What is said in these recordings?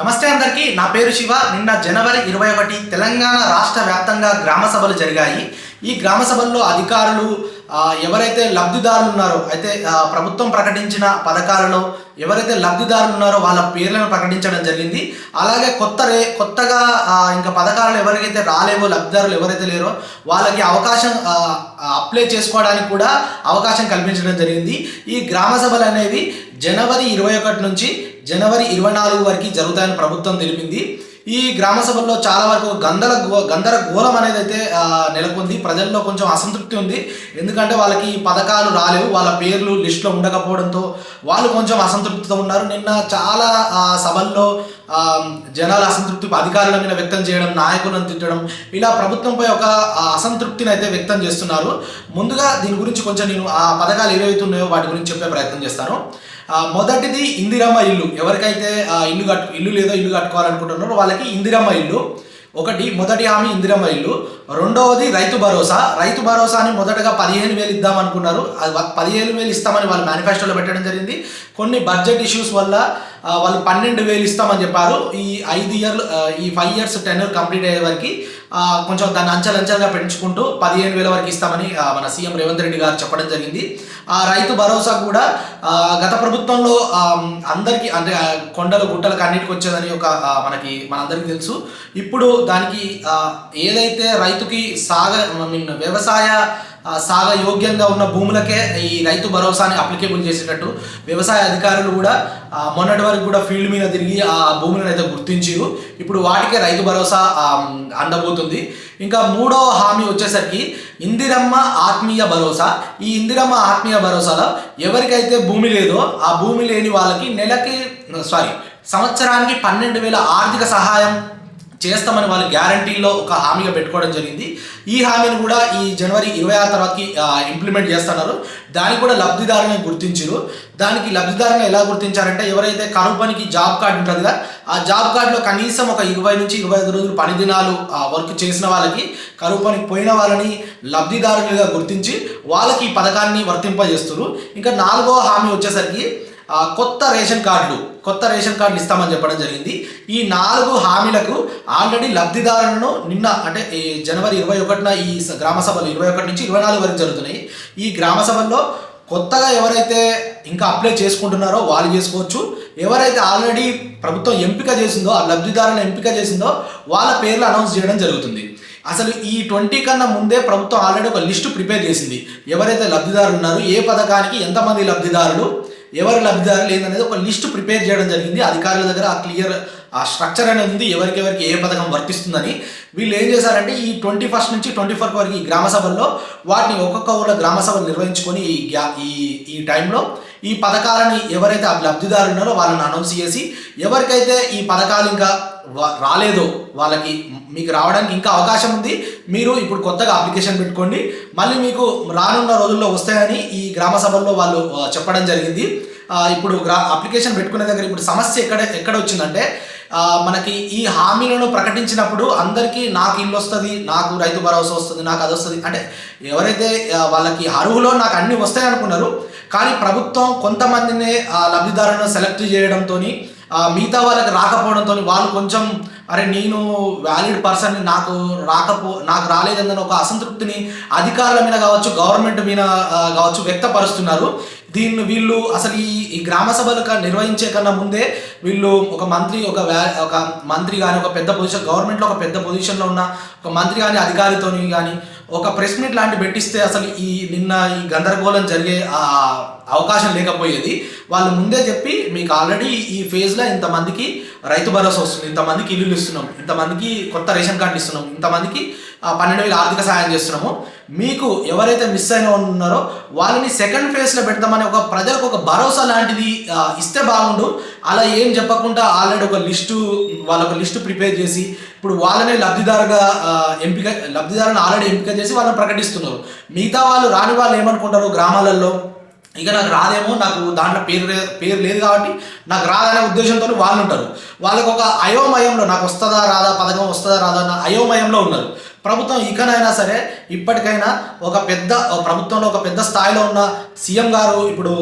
నమస్తే అందరికీ నా పేరు శివ. నిన్న జనవరి ఇరవై ఒకటి తెలంగాణ రాష్ట్ర వ్యాప్తంగా గ్రామ సభలు జరిగాయి. ఈ గ్రామ సభల్లో అధికారులు ఎవరైతే లబ్ధిదారులు ఉన్నారో అయితే ప్రభుత్వం ప్రకటించిన పథకాలలో ఎవరైతే లబ్ధిదారులు ఉన్నారో వాళ్ళ పేర్లను ప్రకటించడం జరిగింది. అలాగే కొత్త రే కొత్తగా ఇంకా పథకాలను ఎవరికైతే రాలేవో లబ్ధిదారులు ఎవరైతే లేరో వాళ్ళకి అవకాశం అప్లై చేసుకోవడానికి కూడా అవకాశం కల్పించడం జరిగింది. ఈ గ్రామ సభలు అనేవి జనవరి ఇరవై ఒకటి నుంచి జనవరి ఇరవై నాలుగు వరకు జరుగుతాయని ప్రభుత్వం తెలిపింది. ఈ గ్రామ సభల్లో చాలా వరకు గందర గందరగోళం అనేది అయితే నెలకొంది. ప్రజల్లో కొంచెం అసంతృప్తి ఉంది. ఎందుకంటే వాళ్ళకి ఈ పథకాలు రాలేవు. వాళ్ళ పేర్లు లిస్టులో ఉండకపోవడంతో వాళ్ళు కొంచెం అసంతృప్తితో ఉన్నారు. నిన్న చాలా సభల్లో జనాల అసంతృప్తి అధికారుల మీద వ్యక్తం చేయడం నాయకులను తిట్టడం ఇలా ప్రభుత్వంపై ఒక అసంతృప్తిని అయితే వ్యక్తం చేస్తున్నారు. ముందుగా దీని గురించి కొంచెం నేను ఆ పథకాలు ఏవైతే ఉన్నాయో వాటి గురించి చెప్పే ప్రయత్నం చేస్తాను. మొదటిది ఇందిరమ్మ ఇల్లు. ఎవరికైతే ఇల్లు కట్టు ఇల్లు లేదో ఇల్లు కట్టుకోవాలనుకుంటున్నారో వాళ్ళకి ఇందిరమ్మ ఇల్లు. ఒకటి మొదటి హామీ ఇందిరమ్మ ఇల్లు. రెండవది రైతు భరోసా. రైతు భరోసాని మొదటగా పదిహేను వేలు ఇద్దాం అనుకున్నారు అది పదిహేను వేలు ఇస్తామని వాళ్ళు మేనిఫెస్టోలో పెట్టడం జరిగింది. కొన్ని బడ్జెట్ ఇష్యూస్ వల్ల వాళ్ళు పన్నెండు వేలు ఇస్తామని చెప్పారు. ఈ ఐదు ఇయర్లు ఈ ఫైవ్ ఇయర్స్ టెన్ కంప్లీట్ అయ్యే వరకు కొంచెం దాన్ని అంచెలంచెలుగా పెంచుకుంటూ పదిహేను వేల వరకు ఇస్తామని మన సీఎం రేవంత్ రెడ్డి గారు చెప్పడం జరిగింది. ఆ రైతు భరోసా కూడా గత ప్రభుత్వంలో అందరికీ అంటే కొండలు గుట్టలకు అన్నిటికి వచ్చేదని ఒక మనకి మనందరికీ తెలుసు. ఇప్పుడు దానికి ఏదైతే రైతుకి సాగ ఐ మీన్ వ్యవసాయ సాగ యోగ్యంగా ఉన్న భూములకే ఈ రైతు భరోసాని అప్లికేబుల్ చేసేటట్టు వ్యవసాయ అధికారులు కూడా మొన్నటి వరకు కూడా ఫీల్డ్ మీద తిరిగి ఆ భూములను అయితే గుర్తించారు ఇప్పుడు వాటికే రైతు భరోసా అందబోతుంది. ఇంకా మూడో హామీ వచ్చేసరికి ఇందిరమ్మ ఆత్మీయ భరోసా. ఈ ఇందిరమ్మ ఆత్మీయ భరోసాలో ఎవరికైతే భూమి లేదో ఆ భూమి లేని వాళ్ళకి నెలకి సారీ సంవత్సరానికి పన్నెండు వేల ఆర్థిక సహాయం చేస్తామని వాళ్ళు గ్యారంటీలో ఒక హామీగా పెట్టుకోవడం జరిగింది. ఈ హామీని కూడా ఈ జనవరి ఇరవై ఆరు తర్వాతకి ఇంప్లిమెంట్ చేస్తున్నారు. దానికి కూడా లబ్ధిదారుని గుర్తించారు. దానికి లబ్ధిదారుని ఎలా గుర్తించారంటే ఎవరైతే కరువు పనికి జాబ్ కార్డు ఉంటుంది కదా ఆ జాబ్ కార్డులో కనీసం ఒక ఇరవై నుంచి ఇరవై ఐదు రోజులు పని దినాలు వర్క్ చేసిన వాళ్ళకి కరువు పనికి పోయిన వాళ్ళని లబ్ధిదారులుగా గుర్తించి వాళ్ళకి ఈ పథకాన్ని వర్తింపజేస్తున్నారు ఇంకా నాలుగో హామీ వచ్చేసరికి కొత్త రేషన్ కార్డులు కొత్త రేషన్ కార్డులు ఇస్తామని చెప్పడం జరిగింది. ఈ నాలుగు హామీలకు ఆల్రెడీ లబ్ధిదారులను నిన్న అంటే ఈ జనవరి ఇరవై ఒకటిన ఈ గ్రామ సభలు ఇరవై ఒకటి నుంచి ఇరవై నాలుగు వరకు జరుగుతున్నాయి. ఈ గ్రామ సభల్లో కొత్తగా ఎవరైతే ఇంకా అప్లై చేసుకుంటున్నారో వాళ్ళు చేసుకోవచ్చు. ఎవరైతే ఆల్రెడీ ప్రభుత్వం ఎంపిక చేసిందో ఆ లబ్ధిదారులను ఎంపిక చేసిందో వాళ్ళ పేర్లు అనౌన్స్ చేయడం జరుగుతుంది. అసలు ఈ ట్వంటీ కన్నా ముందే ప్రభుత్వం ఆల్రెడీ ఒక లిస్టు ప్రిపేర్ చేసింది. ఎవరైతే లబ్ధిదారులు ఉన్నారో ఏ పథకానికి ఎంతమంది లబ్ధిదారులు ఎవరు లబ్ధిదారులు ఏందనేది ఒక లిస్ట్ ప్రిపేర్ చేయడం జరిగింది. అధికారుల దగ్గర ఆ క్లియర్ ఆ స్ట్రక్చర్ అనేది ఉంది. ఎవరికెవరికి ఏ పథకం వర్తిస్తుందని. వీళ్ళు ఏం చేశారంటే ఈ ట్వంటీ ఫస్ట్ నుంచి ట్వంటీ ఫోర్ వరకు ఈ గ్రామ సభల్లో వాటిని ఒక్కొక్క ఊళ్ళో గ్రామ సభలు నిర్వహించుకొని ఈ గ్యా ఈ ఈ టైంలో ఈ పథకాలని ఎవరైతే ఆ లబ్ధిదారులు ఉన్నారో వాళ్ళని అనౌన్స్ చేసి ఎవరికైతే ఈ పథకాలు ఇంకా రాలేదో వాళ్ళకి మీకు రావడానికి ఇంకా అవకాశం ఉంది మీరు ఇప్పుడు కొత్తగా అప్లికేషన్ పెట్టుకోండి. మళ్ళీ మీకు రానున్న రోజుల్లో వస్తాయని ఈ గ్రామ సభల్లో వాళ్ళు చెప్పడం జరిగింది. ఇప్పుడు గ్రా అప్లికేషన్ పెట్టుకునే దగ్గర ఇప్పుడు సమస్య ఎక్కడ ఎక్కడ వచ్చిందంటే మనకి ఈ హామీలను ప్రకటించినప్పుడు అందరికీ నాకు ఇల్లు వస్తుంది నాకు రైతు భరోసా వస్తుంది నాకు అది వస్తుంది. అంటే ఎవరైతే వాళ్ళకి అర్హులో నాకు అన్నీ వస్తాయి అనుకున్నారు కానీ ప్రభుత్వం కొంతమందినే ఆ లబ్ధిదారులను సెలెక్ట్ చేయడంతో మిగతా వాళ్ళకి రాకపోవడంతో వాళ్ళు కొంచెం అరే నేను వ్యాలిడ్ పర్సన్ నాకు రాకపో నాకు రాలేదన్న ఒక అసంతృప్తిని అధికారుల మీద కావచ్చు గవర్నమెంట్ మీద కావచ్చు వ్యక్తపరుస్తున్నారు. దీన్ని వీళ్ళు అసలు ఈ ఈ గ్రామ సభలు నిర్వహించే కన్నా ముందే వీళ్ళు ఒక మంత్రి ఒక ఒక మంత్రి కానీ ఒక పెద్ద పొజిషన్ గవర్నమెంట్లో ఒక పెద్ద పొజిషన్లో ఉన్న ఒక మంత్రి కానీ అధికారితోని కానీ ఒక ప్రెస్ మీట్ లాంటి పెట్టిస్తే అసలు ఈ నిన్న ఈ గందరగోళం జరిగే ఆ అవకాశం లేకపోయేది. వాళ్ళు ముందే చెప్పి మీకు ఆల్రెడీ ఈ ఫేజ్లో ఇంతమందికి రైతు భరోసా వస్తుంది. ఇంతమందికి ఇల్లులు ఇస్తున్నాం. ఇంతమందికి కొత్త రేషన్ కార్డు ఇస్తున్నాం. ఇంతమందికి పన్నెండు వేలు ఆర్థిక సహాయం చేస్తున్నాము. మీకు ఎవరైతే మిస్ అయిన ఉన్నారో వాళ్ళని సెకండ్ ఫేజ్లో పెడతామని ఒక ప్రజలకు ఒక భరోసా లాంటిది ఇస్తే బాగుండు. అలా ఏం చెప్పకుండా ఆల్రెడీ ఒక లిస్టు వాళ్ళ ఒక లిస్టు ప్రిపేర్ చేసి ఇప్పుడు వాళ్ళనే లబ్ధిదారుగా ఎంపిక లబ్ధిదారుని ఆల్రెడీ ఎంపిక చేసి వాళ్ళని ప్రకటిస్తున్నారు. మిగతా వాళ్ళు రాని వాళ్ళు ఏమనుకుంటారు గ్రామాలలో ఇక నాకు రాదేమో నాకు దాంట్లో పేరు పేరు లేదు కాబట్టి నాకు రాదనే ఉద్దేశంతో వాళ్ళు ఉంటారు. వాళ్ళకు ఒక అయోమయంలో నాకు వస్తుందా రాదా పథకం వస్తుందా రాదా అన్న అయోమయంలో ఉన్నారు. ప్రభుత్వం ఇకనైనా సరే ఇప్పటికైనా ఒక పెద్ద ప్రభుత్వంలో ఒక పెద్ద స్థాయిలో ఉన్న సీఎం గారు ఇప్పుడు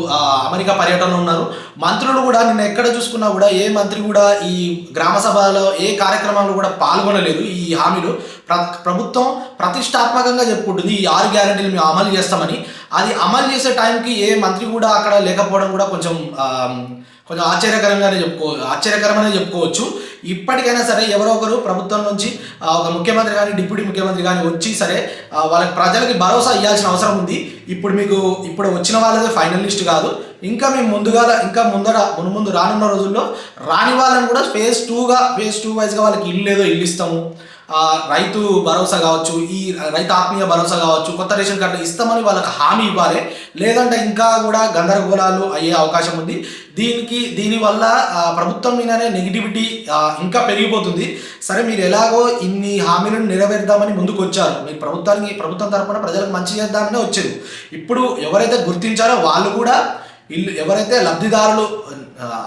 అమెరికా పర్యటనలో ఉన్నారు. మంత్రులు కూడా నిన్న ఎక్కడ చూసుకున్నా కూడా ఏ మంత్రి కూడా ఈ గ్రామ సభలో ఏ కార్యక్రమంలో కూడా పాల్గొనలేదు ఈ హామీలు. ప్ర ప్రభుత్వం ప్రతిష్టాత్మకంగా చెప్పుకుంటుంది ఈ ఆరు గ్యారంటీలు మేము అమలు చేస్తామని. అది అమలు చేసే టైంకి ఏ మంత్రి కూడా అక్కడ లేకపోవడం కూడా కొంచెం కొంచెం ఆశ్చర్యకరంగానే చెప్పుకో ఆశ్చర్యకరమనే చెప్పుకోవచ్చు. ఇప్పటికైనా సరే ఎవరో ఒకరు ప్రభుత్వం నుంచి ఒక ముఖ్యమంత్రి కానీ డిప్యూటీ ముఖ్యమంత్రి కానీ వచ్చి సరే వాళ్ళకి ప్రజలకి భరోసా ఇవ్వాల్సిన అవసరం ఉంది. ఇప్పుడు మీకు ఇప్పుడు వచ్చిన వాళ్ళదే ఫైనలిస్ట్ కాదు. ఇంకా మేము ముందుగా ఇంకా ముందర మును ముందు రానున్న రోజుల్లో రాని వాళ్ళని కూడా ఫేజ్ టూగా ఫేజ్ టూ వైజ్గా వాళ్ళకి ఇల్లు ఏదో ఇల్లు ఇస్తాము. రైతు భరోసా కావచ్చు ఈ రైతు ఆత్మీయ భరోసా కావచ్చు కొత్త రేషన్ కార్డు ఇస్తామని వాళ్ళకి హామీ ఇవ్వాలి. లేదంటే ఇంకా కూడా గందరగోళాలు అయ్యే అవకాశం ఉంది. దీనికి దీనివల్ల ప్రభుత్వం మీదనే నెగిటివిటీ ఇంకా పెరిగిపోతుంది. సరే మీరు ఎలాగో ఇన్ని హామీలను నెరవేర్దామని ముందుకు వచ్చారు. మీరు ప్రభుత్వానికి ప్రభుత్వం తరపున ప్రజలకు మంచి చేద్దామనే వచ్చారు. ఇప్పుడు ఎవరైతే గుర్తించారో వాళ్ళు కూడా ఇల్లు ఎవరైతే లబ్ధిదారులు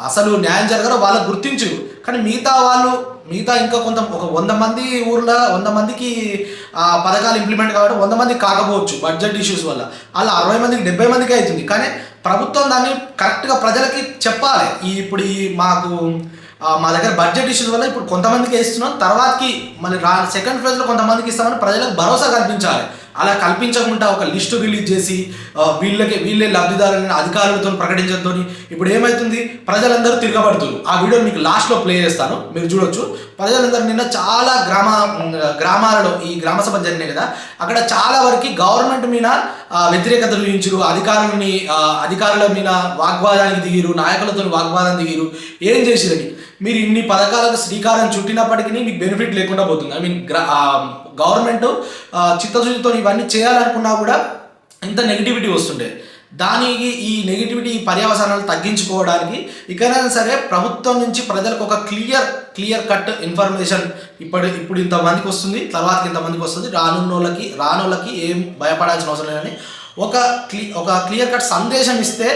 అసలు న్యాయం జరగరో వాళ్ళకు గుర్తించరు. కానీ మిగతా వాళ్ళు మిగతా ఇంకా కొంత ఒక వంద మంది ఊర్లో వంద మందికి ఆ పథకాలు ఇంప్లిమెంట్ కావడం వంద మందికి కాకపోవచ్చు బడ్జెట్ ఇష్యూస్ వల్ల. అలా అరవై మందికి డెబ్బై మందికి అవుతుంది. కానీ ప్రభుత్వం దాన్ని కరెక్ట్గా ప్రజలకి చెప్పాలి. ఈ ఇప్పుడు ఈ మాకు మా దగ్గర బడ్జెట్ ఇష్యూస్ వల్ల ఇప్పుడు కొంతమందికి ఇస్తున్నాం తర్వాతకి మళ్ళీ రా సెకండ్ ఫేజ్లో కొంతమందికి ఇస్తామని ప్రజలకు భరోసా కల్పించాలి. అలా కల్పించకుండా ఒక లిస్టు రిలీజ్ చేసి వీళ్ళకి వీళ్ళే లబ్ధిదారులని అధికారులతో ప్రకటించడంతో ఇప్పుడు ఏమవుతుంది ప్రజలందరూ తిరగబడుతున్నారు. ఆ వీడియో మీకు లాస్ట్లో ప్లే చేస్తాను. మీరు చూడొచ్చు. ప్రజలందరూ నిన్న చాలా గ్రామ గ్రామాలలో ఈ గ్రామ సభ జరిగినాయి కదా అక్కడ చాలా వరకు గవర్నమెంట్ మీద వ్యతిరేకత చూపించరు. అధికారులని అధికారుల మీద వాగ్వాదానికి దిగిరు నాయకులతో వాగ్వాదం దిగిరు. ఏం చేసిరని మీరు ఇన్ని పథకాలకు శ్రీకారం చుట్టినప్పటికీ మీకు బెనిఫిట్ లేకుండా పోతుంది. ఐ మీన్ గవర్నమెంట్ చిత్తశుద్ధితో ఇవన్నీ చేయాలనుకున్నా కూడా ఇంత నెగిటివిటీ వస్తుండే. దానికి ఈ నెగిటివిటీ ఈ పర్యవసానాలు తగ్గించుకోవడానికి ఇకనైనా సరే ప్రభుత్వం నుంచి ప్రజలకు ఒక క్లియర్ క్లియర్ కట్ ఇన్ఫర్మేషన్ ఇప్పుడు ఇప్పుడు ఇంతమందికి వస్తుంది తర్వాత ఇంతమందికి వస్తుంది. రానున్నోళ్ళకి రానోళ్ళకి ఏం భయపడాల్సిన అవసరం లేదని ఒక క్లి ఒక క్లియర్ కట్ సందేశం ఇస్తే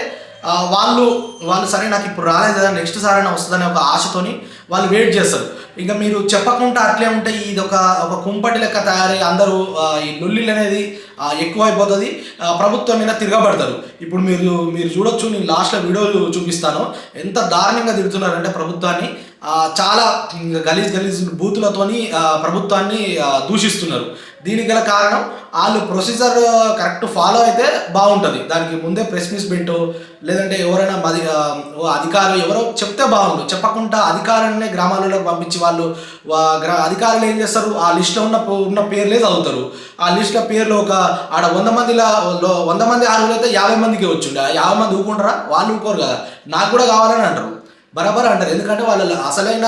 వాళ్ళు వాళ్ళు సరే నాకు ఇప్పుడు రాలేదు కదా నెక్స్ట్ సార్ అయినా వస్తుందనే ఒక ఆశతోని వాళ్ళు వెయిట్ చేస్తారు. ఇక మీరు చెప్పకుండా అట్లే ఉంటే ఇది ఒక ఒక కుంపటి లెక్క తయారై అందరూ ఈ లొల్లిలు అనేది ఎక్కువైపోతుంది. ప్రభుత్వం మీద తిరగబడతారు. ఇప్పుడు మీరు మీరు చూడొచ్చు నేను లాస్ట్లో వీడియోలు చూపిస్తాను. ఎంత దారుణంగా తిడుతున్నారంటే ప్రభుత్వాన్ని. చాలా గలీజ్ గలీజ్ బూతులతోని ప్రభుత్వాన్ని దూషిస్తున్నారు. దీనికి గల కారణం వాళ్ళు ప్రొసీజర్ కరెక్ట్ ఫాలో అయితే బాగుంటుంది. దానికి ముందే ప్రెస్ మీస్ పెట్టు లేదంటే ఎవరైనా మది అధికారులు ఎవరో చెప్తే బాగుండు. చెప్పకుండా అధికారులనే గ్రామాలలో పంపించి వాళ్ళు అధికారులు ఏం చేస్తారు? ఆ లిస్ట్లో ఉన్న పో- ఉన్న పేర్లే చదువుతారు. ఆ లిస్ట్లో పేర్లు ఒక ఆడ వంద మందిలో వంద మంది అర్హులు అయితే యాభై మందికి వచ్చిండే. ఆ యాభై మంది ఊకుంటారా వాళ్ళు ఊకోరు కదా. నాకు కూడా కావాలని అంటారు. బరాబర్ అంటారు. ఎందుకంటే వాళ్ళ అసలైన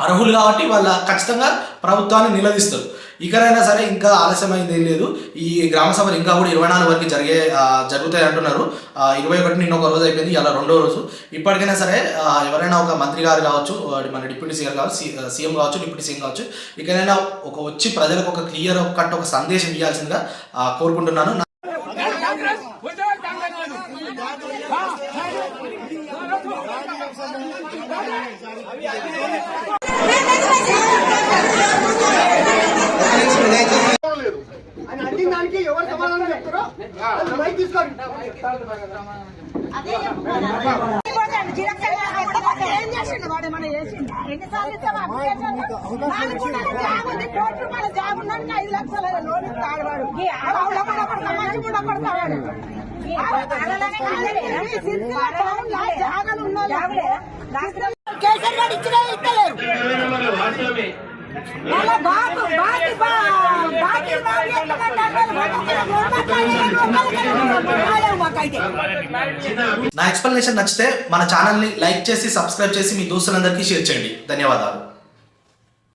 అర్హులు కాబట్టి వాళ్ళ ఖచ్చితంగా ప్రభుత్వాన్ని నిలదీస్తారు. ఇకనైనా సరే ఇంకా ఆలస్యమైంది ఏం లేదు. ఈ గ్రామ సభలు ఇంకా కూడా ఇరవై నాలుగు వరకు జరిగే జరుగుతాయి అంటున్నారు. ఇరవై ఒకటి నిన్న ఒక రోజు అయిపోయింది ఇలా రెండో రోజు. ఇప్పటికైనా సరే ఎవరైనా ఒక మంత్రి గారు కావచ్చు మన డిప్యూటీ సీఎం కావచ్చు సీఎం కావచ్చు డిప్యూటీ సీఎం కావచ్చు ఇకనైనా ఒక వచ్చి ప్రజలకు ఒక క్లియర్ కట్ ఒక సందేశం ఇవ్వాల్సిందిగా కోరుకుంటున్నాను ఆయన అడిగిన దానికి ఎవరు సమాధానం చెప్తారో అది మైక్ తీసుకోండి ఏం చేసిండు వాడు ఏమన్నా చేసిండు ఎన్నిసార్లు ఇస్తాం అప్లికేషన్ నాలుగున్నర జాబ్ ఉంది కోట్లు మన జాబ్ ఉన్నానికి ఐదు లక్షల లోన్ ఇస్తాడు కూడా కొడతాడు జాగలు కేసీఆర్ గారు ఇస్తలేరు వాళ్ళ బాకి బాకి బాకి నా ఎక్స్ప్లెనేషన్ నచ్చితే మన ఛానల్ని లైక్ చేసి సబ్స్క్రైబ్ చేసి మీ దోస్తులందరికీ షేర్ చేయండి. ధన్యవాదాలు.